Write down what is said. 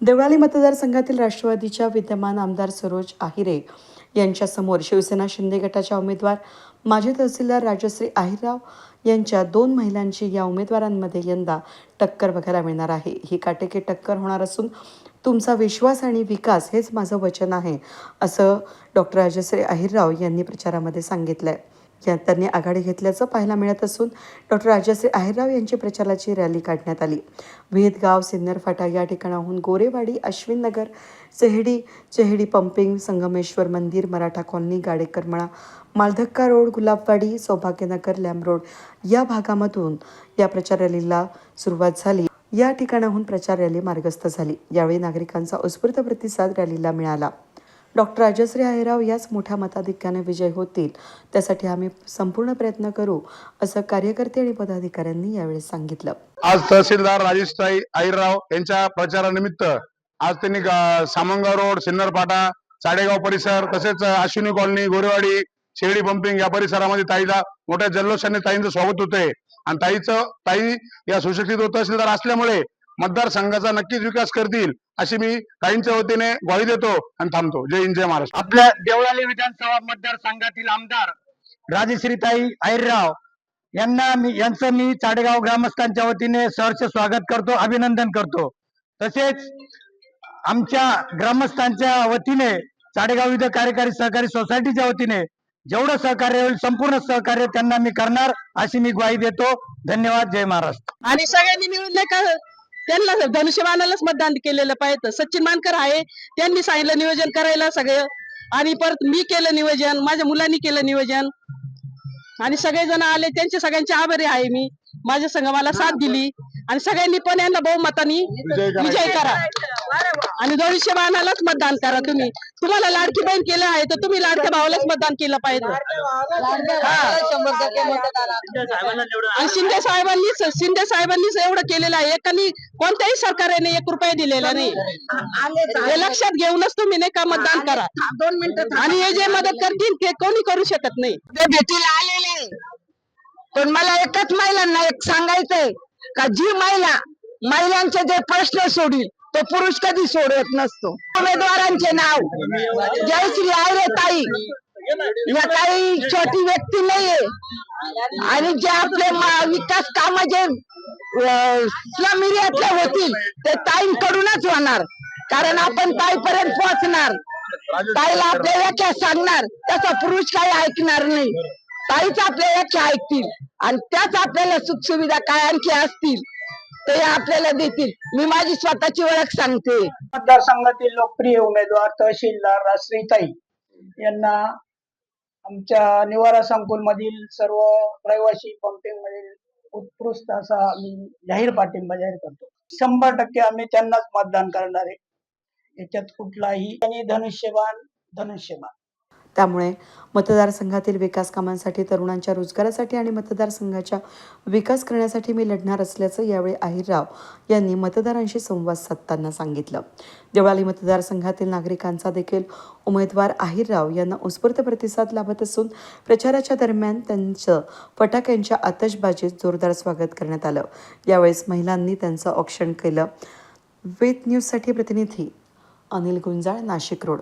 देवळाली मतदारसंघातील राष्ट्रवादीच्या विद्यमान आमदार सरोज आहिरे यांच्यासमोर शिवसेना शिंदे गटाच्या उमेदवार माजी तहसीलदार राजश्री आहिरराव यांच्या दोन महिलांची या उमेदवारांमध्ये यंदा टक्कर बघायला मिळणार आहे. ही काटेकी टक्कर होणार असून तुमचा विश्वास आणि विकास हेच माझं वचन आहे असं डॉक्टर राजश्री आहिरराव यांनी प्रचारामध्ये सांगितलं आहे या त्यांनी आघाडी घेतल्याचं पाहायला मिळत असून डॉक्टर राजश्री आहिरराव यांची प्रचाराची रॅली काढण्यात आली. विहित सिन्नर फाटा या ठिकाणाहून गोरेवाडी अश्विन नगर चेहडी चेहडी पंपिंग संगमेश्वर मंदिर Maratha colony Gadekarmala Maldhakka road Gulabwadi Saubhagyanagar Lam road या भागामधून या प्रचार रॅलीला सुरुवात झाली. या ठिकाणाहून प्रचार रॅली मार्गस्थ झाली. यावेळी नागरिकांचा उत्स्फूर्त प्रतिसाद रॅलीला मिळाला. डॉक्टर राजश्री आहिराव याच मोठ्या मताधिक्याने विजय होतील. त्यासाठी आम्ही संपूर्ण प्रयत्न करू असं कार्यकर्ते आणि पदाधिकाऱ्यांनी यावेळी सांगितलं. आज तहसीलदार राजेशताई आईरराव यांच्या प्रचारानिमित्त आज त्यांनी सामंगाव रोड सिन्नरपाटा साडेगाव परिसर तसेच अश्विनी कॉलनी गोरेवाडी शेळी पंपिंग या परिसरामध्ये ताईला मोठ्या जल्लोषाने ताईंचं स्वागत होतंय. आणि ताईचं ताई या सुशिक्षित तहसीलदार असल्यामुळे मतदारसंघाचा नक्कीच विकास करतील अशी मी ताईंच्या वतीने ग्वाही देतो आणि थांबतो. जय हिंद जय महाराष्ट्र. आपल्या देवळाली विधानसभा मतदारसंघातील आमदार राजश्रीताई आहिरराव यांना मी यांचं मी चाडेगाव ग्रामस्थांच्या वतीने सहर्ष स्वागत करतो अभिनंदन करतो. तसेच आमच्या ग्रामस्थांच्या वतीने चाडेगाव विविध कार्यकारी सहकारी सोसायटीच्या वतीने जेवढं सहकार्य होईल संपूर्ण सहकार्य त्यांना मी करणार अशी मी ग्वाही देतो. धन्यवाद जय महाराष्ट्र. आणि सगळ्यांनी मिळून नाही का त्यांना धनुष्यबाणालाच मतदान केलेलं पाहिजे. सचिन मानकर आहे त्यांनी सांगितलं नियोजन करायला सगळं. आणि परत मी केलं नियोजन माझ्या मुलांनी केलं नियोजन. आणि सगळेजण आले त्यांचे सगळ्यांचे आभारी आहे मी. माझ्या संघ मला साथ दिली. आणि सगळ्यांनी पण यांना बहुमतानी विजय करा. आणि दोनशे बाणालाच मतदान करा तुम्ही. तुम्हाला लाडकी बहीण केलं आहे तर तुम्ही लाडक्या भावालाच मतदान केलं पाहिजे. आणि शिंदे साहेबांनीच शिंदे साहेबांनीच एवढं केलेलं आहे. एकानी कोणत्याही सरकारने एक रुपया दिलेला नाही. हे लक्षात घेऊनच तुम्ही नाही का मतदान करा. दोन मिनिटं आणि हे जे मदत करतील ते कोणी करू शकत नाही. ते भेटीला आलेले. पण मला एकच महिलांना एक सांगायचंय. का जी महिला महिलांचे जे प्रश्न सोडील तो पुरुष कधी सोडत नसतो. उमेदवारांचे नाव. जयश्री आयरे ताई. या काही छोटी व्यक्ती नाहीये. आणि जे आपले विकास काम जे स्लम एरियातले होतील ते ताईंकडूनच होणार. कारण आपण ताईपर्यंत पोहोचणार. ताईला आपल्या व्याख्या सांगणार त्याचा पुरुष काही ऐकणार नाही. ताईच आपल्या व्याख्या ऐकतील. आणि त्याच आपल्याला सुख सुविधा काय आणखी असतील ते आपल्याला देतील. मी माझी स्वतःची ओळख सांगते. मतदारसंघातील लोकप्रिय उमेदवार तहसीलदार राश्रीताई यांना आमच्या निवारा संकुल मधील सर्व रहिवासी पंपिंग मधील उत्कृष्ट असा मी जाहीर पाठिंबा जाहीर करतो. शंभर टक्के आम्ही त्यांनाच मतदान करणार आहे. याच्यात कुठलाही आणि धनुष्यबाण धनुष्यबाण. त्यामुळे मतदारसंघातील विकास कामांसाठी तरुणांच्या रोजगारासाठी आणि मतदारसंघाच्या विकास करण्यासाठी मी लढणार असल्याचं यावेळी अहिरराव यांनी मतदारांशी संवाद साधताना सांगितलं. देवळाली मतदारसंघातील नागरिकांचा देखील उमेदवार अहिरराव यांना उत्स्फूर्त प्रतिसाद लाभत असून प्रचाराच्या दरम्यान त्यांचं फटाक्यांच्या आतषबाजीत जोरदार स्वागत करण्यात आलं. यावेळेस महिलांनी त्यांचं औक्षण केलं. वेद न्यूजसाठी प्रतिनिधी अनिल गुंजाळ नाशिक रोड.